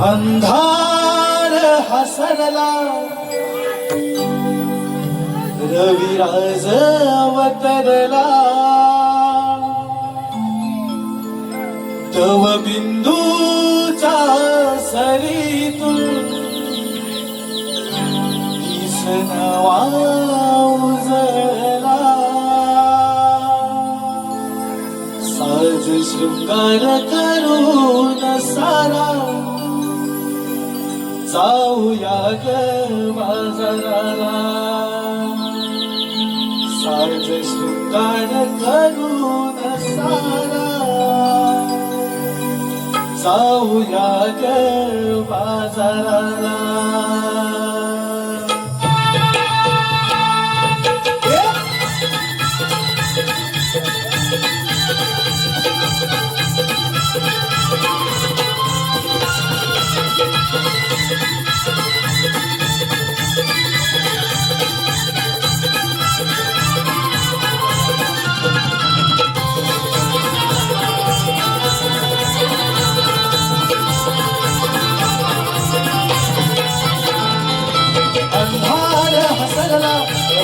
अंधार हसरला. रविराज अवतरला. तव बिंदूचा सरीतून साज शृंगार करून सारा जाऊया ग बाजाराला साज शृंगार करून सारा. जाऊया ग बाजाराला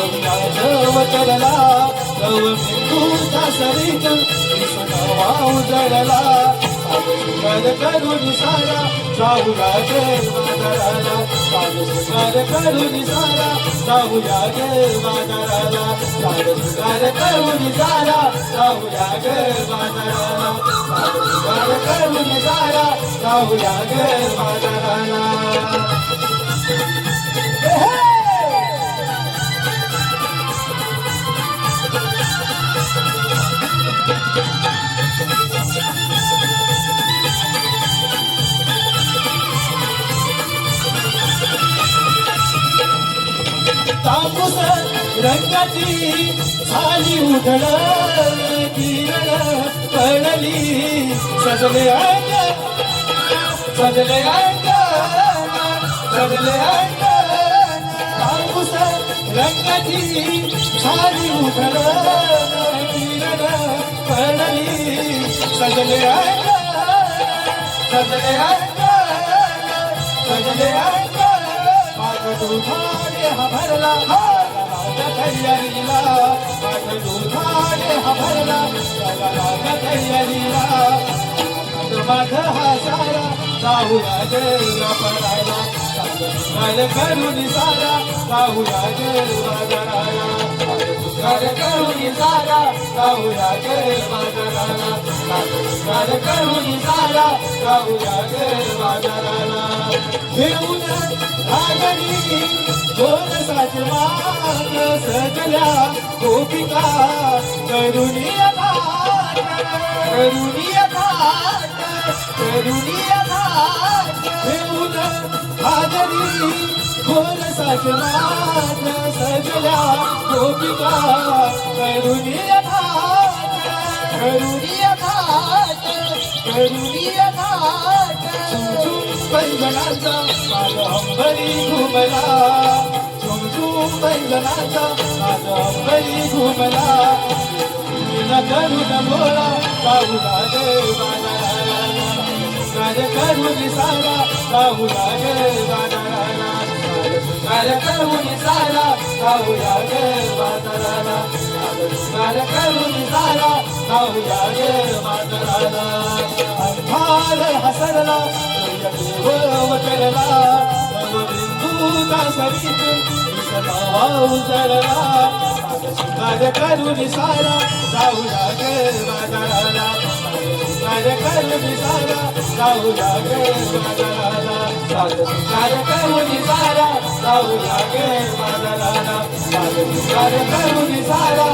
वतरला गव बिंदूचा सरीत दिसनावा करून सारा जाऊया गे बाजाराला सागर करून सारा जाऊया गे बाजाराला सागर करून सारा जाऊया गे बाजाराला सागर करून सारा जाऊया रंगाची झाली उधळ किरण पडली सजले अंग सजले अंग सजले अंग. पाऊस रंगाची झाली उधळ किरण पडली सजले अंग सजले अंग सजले अंग. माझ दुधाने हा भरला माझ्या तयारीला माझ दुधाने हा भरला. माझ्या तयारीला माझ हा सारा जाऊया पडायला काय करून सारा जाऊया देवा जराला काय करून सारा जाऊया देवा जराला काय करून सारा जाऊया देवा जराला घेऊन रागणी दोन साजवान सजल्या गोपिका करुणीय घाट करुणीय घाट करुणीय घाट घेऊन सजल्या गोपिका करुणीय करुणीय करुणीय पैजनाचा माझा अंबरी घुमला. झुमझुम पैजनाचा माझा अंबरी घुमला. तुला करून बोला बाहुला गे बाजाराला करून सारा बाहुला गे बाजाराला करून सारा बाहुला गे करून सारा बाहुला गे अंधार हसरला वचरला बिंदूचा सरीत दिसला उजळला कार्य करून सारा जाऊ गे बाजाराला. कार्य करून सारा जाऊ गे बाजाराला. कार्य करून सारा बाजाराला. कार्य करून सारा